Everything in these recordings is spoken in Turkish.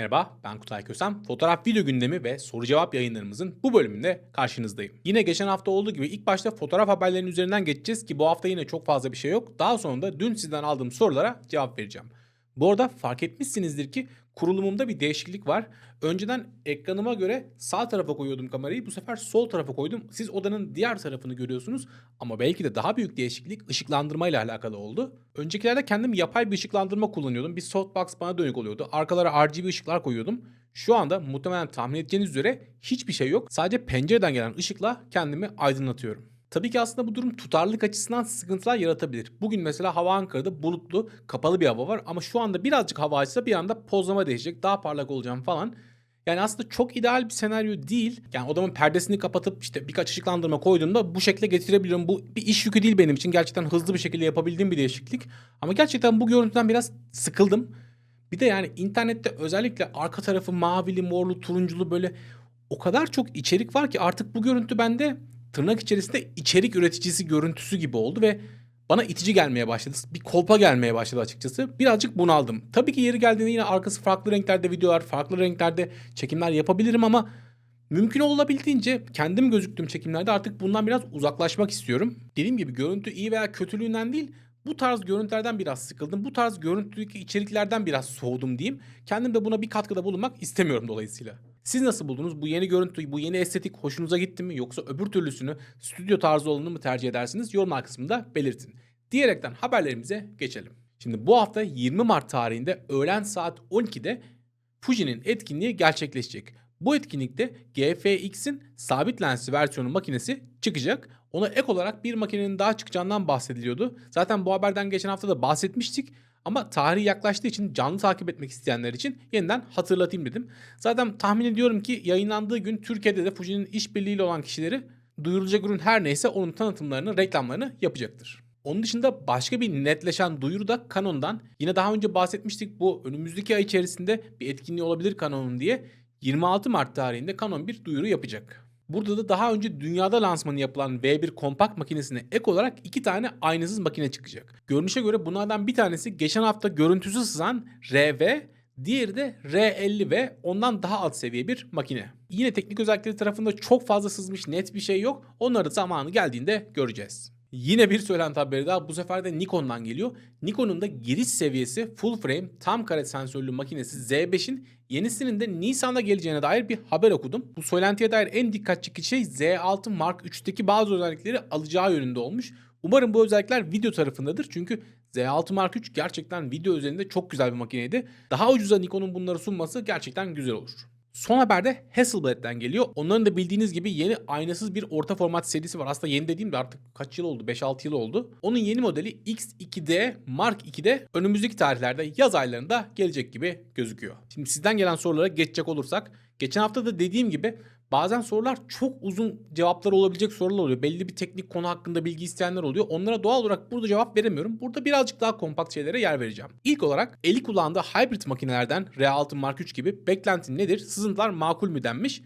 Merhaba, ben Kutay Kösem. Fotoğraf video gündemi ve soru cevap yayınlarımızın bu bölümünde karşınızdayım. Yine geçen hafta olduğu gibi ilk başta fotoğraf haberlerinin üzerinden geçeceğiz ki bu hafta yine çok fazla bir şey yok. Daha sonra da dün sizden aldığım sorulara cevap vereceğim. Bu arada fark etmişsinizdir ki kurulumumda bir değişiklik var. Önceden ekranıma göre sağ tarafa koyuyordum kamerayı. Bu sefer sol tarafa koydum. Siz odanın diğer tarafını görüyorsunuz. Ama belki de daha büyük değişiklik ışıklandırma ile alakalı oldu. Öncekilerde kendim yapay bir ışıklandırma kullanıyordum. Bir softbox bana dönük oluyordu. Arkalara RGB ışıklar koyuyordum. Şu anda muhtemelen tahmin edeceğiniz üzere hiçbir şey yok. Sadece pencereden gelen ışıkla kendimi aydınlatıyorum. Tabii ki aslında bu durum tutarlılık açısından sıkıntılar yaratabilir. Bugün mesela hava Ankara'da bulutlu, kapalı bir hava var ama şu anda birazcık hava açsa bir anda pozlama değişecek, daha parlak olacağım falan. Yani aslında çok ideal bir senaryo değil. Yani odamın perdesini kapatıp işte birkaç ışıklandırma koyduğumda bu şekilde getirebiliyorum. Bu bir iş yükü değil benim için. Gerçekten hızlı bir şekilde yapabildiğim bir değişiklik. Ama gerçekten bu görüntüden biraz sıkıldım. Bir de yani internette özellikle arka tarafı mavili, morlu, turunculu böyle o kadar çok içerik var ki artık bu görüntü bende tırnak içerisinde içerik üreticisi görüntüsü gibi oldu ve bana itici gelmeye başladı. Bir kolpa gelmeye başladı açıkçası. Birazcık bunaldım. Tabii ki yeri geldiğinde yine arkası farklı renklerde videolar, farklı renklerde çekimler yapabilirim ama mümkün olabildiğince kendim gözüktüğüm çekimlerde artık bundan biraz uzaklaşmak istiyorum. Dediğim gibi görüntü iyi veya kötülüğünden değil, bu tarz görüntülerden biraz sıkıldım. Bu tarz görüntüdeki içeriklerden biraz soğudum diyeyim. Kendim de buna bir katkıda bulunmak istemiyorum dolayısıyla. Siz nasıl buldunuz? Bu yeni görüntü, bu yeni estetik hoşunuza gitti mi? Yoksa öbür türlüsünü stüdyo tarzı olanını mı tercih edersiniz? Yorumlar kısmında belirtin. Diyerekten haberlerimize geçelim. Şimdi bu hafta 20 Mart tarihinde öğlen saat 12'de Fuji'nin etkinliği gerçekleşecek. Bu etkinlikte GFX'in sabit lensli versiyonu makinesi çıkacak. Ona ek olarak bir makinenin daha çıkacağından bahsediliyordu. Zaten bu haberden geçen hafta da bahsetmiştik. Ama tarihi yaklaştığı için canlı takip etmek isteyenler için yeniden hatırlatayım dedim. Zaten tahmin ediyorum ki yayınlandığı gün Türkiye'de de Fuji'nin işbirliğiyle olan kişileri duyurulacak ürün her neyse onun tanıtımlarını, reklamlarını yapacaktır. Onun dışında başka bir netleşen duyuru da Canon'dan. Yine daha önce bahsetmiştik bu önümüzdeki ay içerisinde bir etkinliği olabilir Canon'un diye. 26 Mart tarihinde Canon bir duyuru yapacak. Burada da daha önce dünyada lansmanı yapılan V1 kompakt makinesine ek olarak iki tane aynasız makine çıkacak. Görünüşe göre bunlardan bir tanesi geçen hafta görüntüsü sızan RV, diğeri de R50 ve ondan daha alt seviye bir makine. Yine teknik özellikleri tarafında çok fazla sızmış net bir şey yok. Onları zamanı geldiğinde göreceğiz. Yine bir söylenti haberi daha bu sefer de Nikon'dan geliyor. Nikon'un da giriş seviyesi full frame tam kare sensörlü makinesi Z5'in yenisinin de Nisan'da geleceğine dair bir haber okudum. Bu söylentiye dair en dikkat çekici şey Z6 Mark 3'teki bazı özellikleri alacağı yönünde olmuş. Umarım bu özellikler video tarafındadır çünkü Z6 Mark 3 gerçekten video üzerinde çok güzel bir makineydi. Daha ucuza Nikon'un bunları sunması gerçekten güzel olur. Son haber de Hasselblad'den geliyor. Onların da bildiğiniz gibi yeni aynasız bir orta format serisi var. Aslında yeni dediğim de artık kaç yıl oldu? 5-6 yıl oldu. Onun yeni modeli X2D Mark 2'de önümüzdeki tarihlerde yaz aylarında gelecek gibi gözüküyor. Şimdi sizden gelen sorulara geçecek olursak geçen hafta da dediğim gibi Bazen sorular çok uzun cevaplar olabilecek sorular oluyor. Belli bir teknik konu hakkında bilgi isteyenler oluyor. Onlara doğal olarak burada cevap veremiyorum. Burada birazcık daha kompakt şeylere yer vereceğim. İlk olarak eli kullandığı hybrid makinelerden R6 Mark 3 gibi beklentin nedir? Sızıntılar makul mü denmiş?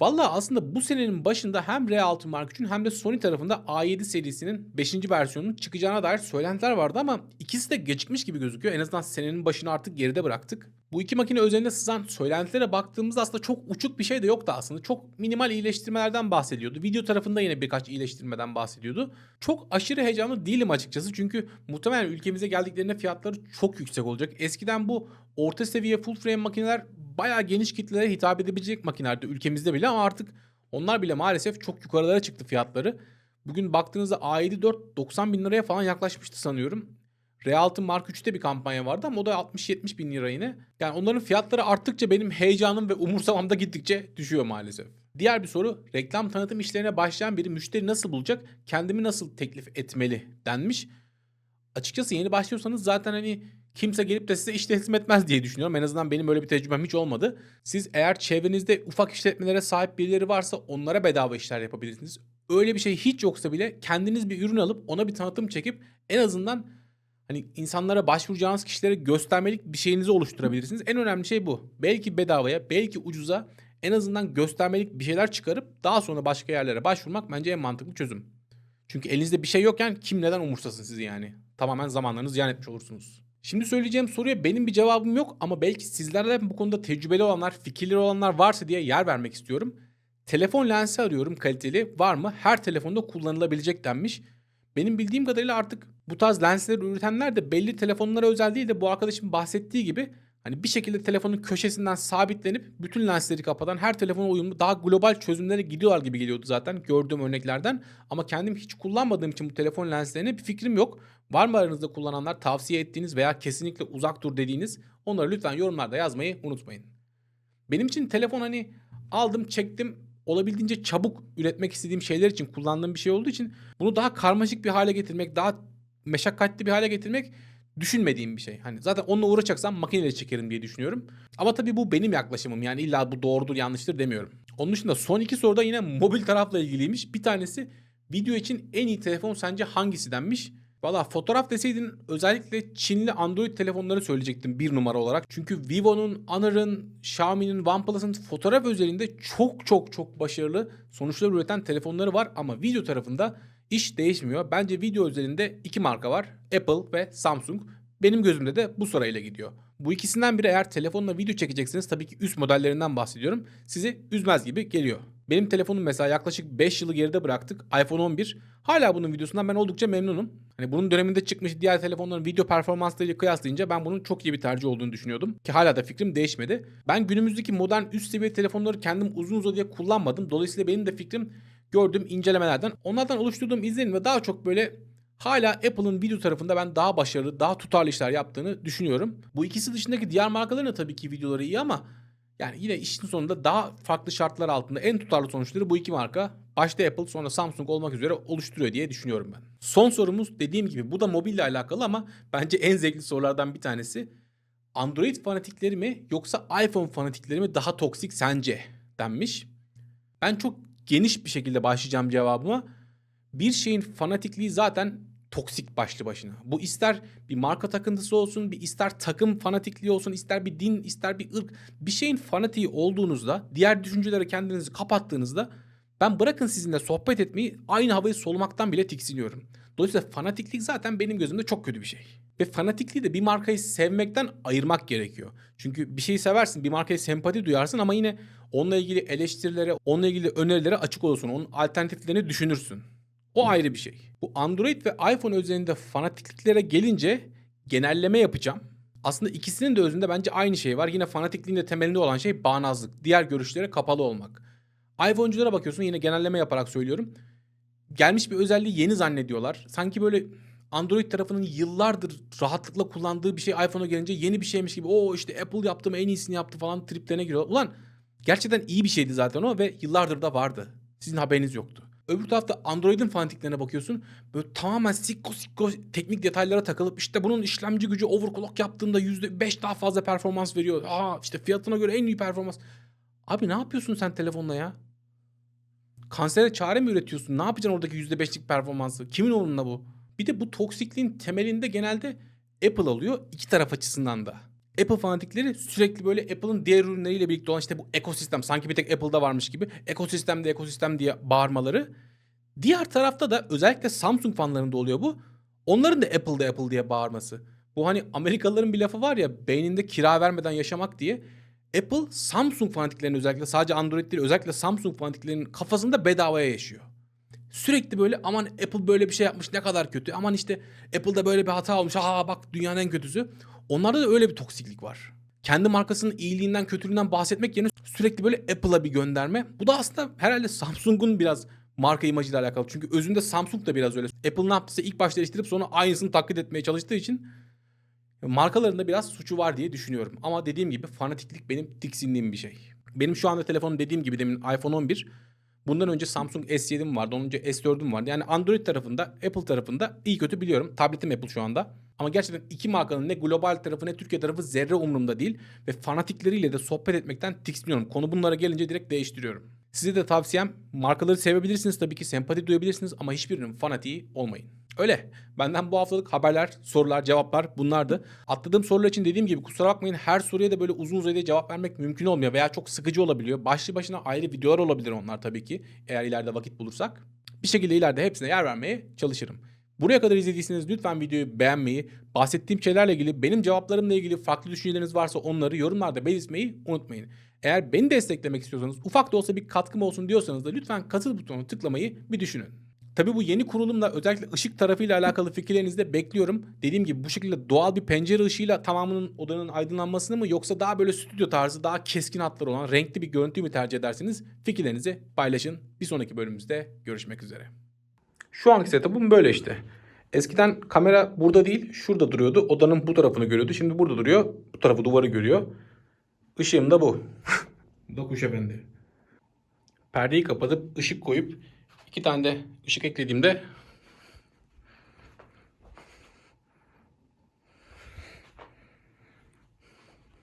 Valla aslında bu senenin başında hem R6 Mark 3'ün hem de Sony tarafında A7 serisinin 5. versiyonunun çıkacağına dair söylentiler vardı ama ikisi de gecikmiş gibi gözüküyor. En azından senenin başını artık geride bıraktık. Bu iki makine üzerinde sızan söylentilere baktığımızda aslında çok uçuk bir şey de yoktu aslında. Çok minimal iyileştirmelerden bahsediyordu. Video tarafında yine birkaç iyileştirmeden bahsediyordu. Çok aşırı heyecanlı değilim açıkçası. Çünkü muhtemelen ülkemize geldiklerinde fiyatları çok yüksek olacak. Eskiden bu orta seviye full frame makineler bayağı geniş kitlelere hitap edebilecek makinelerdi ülkemizde bile ama artık onlar bile maalesef çok yukarılara çıktı fiyatları. Bugün baktığınızda A7 4 90 bin liraya falan yaklaşmıştı sanıyorum. R6 Mark 3'te bir kampanya vardı ama o da 60-70 bin lira yine. Yani onların fiyatları arttıkça benim heyecanım ve umursamam da gittikçe düşüyor maalesef. Diğer bir soru reklam tanıtım işlerine başlayan biri müşteri nasıl bulacak, kendimi nasıl teklif etmeli denmiş. Açıkçası yeni başlıyorsanız zaten hani kimse gelip de size iş teslim etmez diye düşünüyorum. En azından benim öyle bir tecrübem hiç olmadı. Siz eğer çevrenizde ufak işletmelere sahip birileri varsa onlara bedava işler yapabilirsiniz. Öyle bir şey hiç yoksa bile kendiniz bir ürün alıp ona bir tanıtım çekip en azından hani insanlara başvuracağınız kişilere göstermelik bir şeyinizi oluşturabilirsiniz. En önemli şey bu. Belki bedavaya, belki ucuza en azından göstermelik bir şeyler çıkarıp daha sonra başka yerlere başvurmak bence en mantıklı çözüm. Çünkü elinizde bir şey yokken kim neden umursasın sizi yani? Tamamen zamanlarınızı ziyan etmiş olursunuz. Şimdi söyleyeceğim soruya benim bir cevabım yok ama belki sizlerden bu konuda tecrübeli olanlar, fikirleri olanlar varsa diye yer vermek istiyorum. Telefon lensi arıyorum kaliteli. Var mı? Her telefonda kullanılabilecek denmiş. Benim bildiğim kadarıyla artık bu tarz lensleri üretenler de belli telefonlara özel değil de bu arkadaşın bahsettiği gibi hani bir şekilde telefonun köşesinden sabitlenip bütün lensleri kapatan her telefona uyumlu daha global çözümlere gidiyorlar gibi geliyordu zaten gördüğüm örneklerden. Ama kendim hiç kullanmadığım için bu telefon lenslerine bir fikrim yok. Var mı aranızda kullananlar tavsiye ettiğiniz veya kesinlikle uzak dur dediğiniz onları lütfen yorumlarda yazmayı unutmayın. Benim için telefon hani aldım çektim olabildiğince çabuk üretmek istediğim şeyler için kullandığım bir şey olduğu için bunu daha karmaşık bir hale getirmek, daha meşakkatli bir hale getirmek düşünmediğim bir şey. Hani zaten onunla uğraşacaksam makineyle çekerim diye düşünüyorum. Ama tabii bu benim yaklaşımım. Yani illa bu doğrudur yanlıştır demiyorum. Onun dışında son iki soruda yine mobil tarafla ilgiliymiş. Bir tanesi video için en iyi telefon sence hangisi denmiş. Valla fotoğraf deseydin özellikle Çinli Android telefonları söyleyecektim bir numara olarak. Çünkü Vivo'nun, Honor'ın, Xiaomi'nin, OnePlus'ın fotoğraf özelinde çok çok çok başarılı sonuçlar üreten telefonları var. Ama video tarafında iş değişmiyor. Bence video özelinde iki marka var. Apple ve Samsung. Benim gözümde de bu sırayla gidiyor. Bu ikisinden biri eğer telefonla video çekecekseniz tabii ki üst modellerinden bahsediyorum. Sizi üzmez gibi geliyor. Benim telefonum mesela yaklaşık 5 yılı geride bıraktık. iPhone 11. Hala bunun videosundan ben oldukça memnunum. Hani bunun döneminde çıkmış diğer telefonların video performanslarıyla kıyaslayınca ben bunun çok iyi bir tercih olduğunu düşünüyordum. Ki hala da fikrim değişmedi. Ben günümüzdeki modern üst seviye telefonları kendim uzun uzadıya kullanmadım. Dolayısıyla benim de fikrim gördüğüm incelemelerden onlardan oluşturduğum izlenim ve daha çok böyle hala Apple'ın video tarafında ben daha başarılı, daha tutarlı işler yaptığını düşünüyorum. Bu ikisi dışındaki diğer markaların da tabii ki videoları iyi ama yani yine işin sonunda daha farklı şartlar altında en tutarlı sonuçları bu iki marka başta Apple sonra Samsung olmak üzere oluşturuyor diye düşünüyorum ben. Son sorumuz dediğim gibi bu da mobille alakalı ama bence en zevkli sorulardan bir tanesi. Android fanatikleri mi yoksa iPhone fanatikleri mi daha toksik sence denmiş. Ben çok geniş bir şekilde başlayacağım cevabıma. Bir şeyin fanatikliği zaten toksik başlı başına. Bu ister bir marka takıntısı olsun, bir ister takım fanatikliği olsun, ister bir din, ister bir ırk. Bir şeyin fanatiği olduğunuzda, diğer düşüncelere kendinizi kapattığınızda ben bırakın sizinle sohbet etmeyi aynı havayı solumaktan bile tiksiniyorum. Dolayısıyla fanatiklik zaten benim gözümde çok kötü bir şey. Ve fanatikliği de bir markayı sevmekten ayırmak gerekiyor. Çünkü bir şeyi seversin, bir markaya sempati duyarsın ama yine onunla ilgili eleştirilere, onunla ilgili önerilere açık olursun. Onun alternatiflerini düşünürsün. O ayrı bir şey. Bu Android ve iPhone özelinde fanatikliklere gelince genelleme yapacağım. Aslında ikisinin de özünde bence aynı şey var. Yine fanatikliğin de temelinde olan şey bağnazlık. Diğer görüşlere kapalı olmak. iPhone'culara bakıyorsun yine genelleme yaparak söylüyorum. Gelmiş bir özelliği yeni zannediyorlar. Sanki böyle Android tarafının yıllardır rahatlıkla kullandığı bir şey iPhone'a gelince yeni bir şeymiş gibi. O işte Apple yaptı mı en iyisini yaptı falan triplerine giriyorlar. Ulan gerçekten iyi bir şeydi zaten o ve yıllardır da vardı. Sizin haberiniz yoktu. Öbür tarafta Android'in fanatiklerine bakıyorsun. Böyle tamamen sikko sikko teknik detaylara takılıp işte bunun işlemci gücü overclock yaptığında %5 daha fazla performans veriyor. Aa işte fiyatına göre en iyi performans. Abi ne yapıyorsun sen telefonla ya? Kansere çare mi üretiyorsun? Ne yapacaksın oradaki %5'lik performansı? Kimin umurunda bu? Bir de bu toksikliğin temelinde genelde Apple alıyor iki taraf açısından da. Apple fanatikleri sürekli böyle Apple'ın diğer ürünleriyle birlikte olan işte bu ekosistem sanki bir tek Apple'da varmış gibi ekosistemde ekosistem diye bağırmaları. Diğer tarafta da özellikle Samsung fanlarında oluyor bu. Onların da Apple'da Apple diye bağırması. Bu hani Amerikalıların bir lafı var ya beyninde kira vermeden yaşamak diye. Apple Samsung fanatiklerinin özellikle sadece Android değil özellikle Samsung fanatiklerinin kafasında bedavaya yaşıyor. Sürekli böyle aman Apple böyle bir şey yapmış ne kadar kötü. Aman işte Apple'da böyle bir hata olmuş. Ha bak dünyanın en kötüsü. Onlarda da öyle bir toksiklik var. Kendi markasının iyiliğinden kötülüğünden bahsetmek yerine sürekli böyle Apple'a bir gönderme. Bu da aslında herhalde Samsung'un biraz marka imajıyla alakalı. Çünkü özünde Samsung da biraz öyle. Apple ne yaptıysa ilk başta eleştirip sonra aynısını taklit etmeye çalıştığı için markalarında biraz suçu var diye düşünüyorum. Ama dediğim gibi fanatiklik benim tiksindiğim bir şey. Benim şu anda telefonum dediğim gibi demin iPhone 11 Bundan önce Samsung S7'm vardı. Ondan önce S4'üm vardı. Yani Android tarafında, Apple tarafında iyi kötü biliyorum. Tabletim Apple şu anda. Ama gerçekten iki markanın ne global tarafı ne Türkiye tarafı zerre umurumda değil. Ve fanatikleriyle de sohbet etmekten tiksiniyorum. Konu bunlara gelince direkt değiştiriyorum. Size de tavsiyem markaları sevebilirsiniz tabii ki sempati duyabilirsiniz ama hiçbirinin fanatiği olmayın. Öyle. Benden bu haftalık haberler, sorular, cevaplar bunlardı. Atladığım sorular için dediğim gibi kusura bakmayın her soruya da böyle uzun uzadıya cevap vermek mümkün olmuyor veya çok sıkıcı olabiliyor. Başlı başına ayrı videolar olabilir onlar tabii ki eğer ileride vakit bulursak. Bir şekilde ileride hepsine yer vermeye çalışırım. Buraya kadar izlediyseniz lütfen videoyu beğenmeyi, bahsettiğim şeylerle ilgili benim cevaplarımla ilgili farklı düşünceleriniz varsa onları yorumlarda belirtmeyi unutmayın. Eğer beni desteklemek istiyorsanız ufak da olsa bir katkım olsun diyorsanız da lütfen katıl butonuna tıklamayı bir düşünün. Tabii bu yeni kurulumla özellikle ışık tarafıyla alakalı fikirlerinizi de bekliyorum. Dediğim gibi bu şekilde doğal bir pencere ışığıyla tamamının odanın aydınlanmasını mı yoksa daha böyle stüdyo tarzı daha keskin hatları olan renkli bir görüntüyü mü tercih ederseniz fikirlerinizi paylaşın. Bir sonraki bölümümüzde görüşmek üzere. Şu anki setup'ım böyle işte. Eskiden kamera burada değil şurada duruyordu. Odanın bu tarafını görüyordu. Şimdi burada duruyor. Bu tarafı duvarı görüyor. Işığım da bu. da kuşefendi. Perdeyi kapatıp ışık koyup iki tane de ışık eklediğimde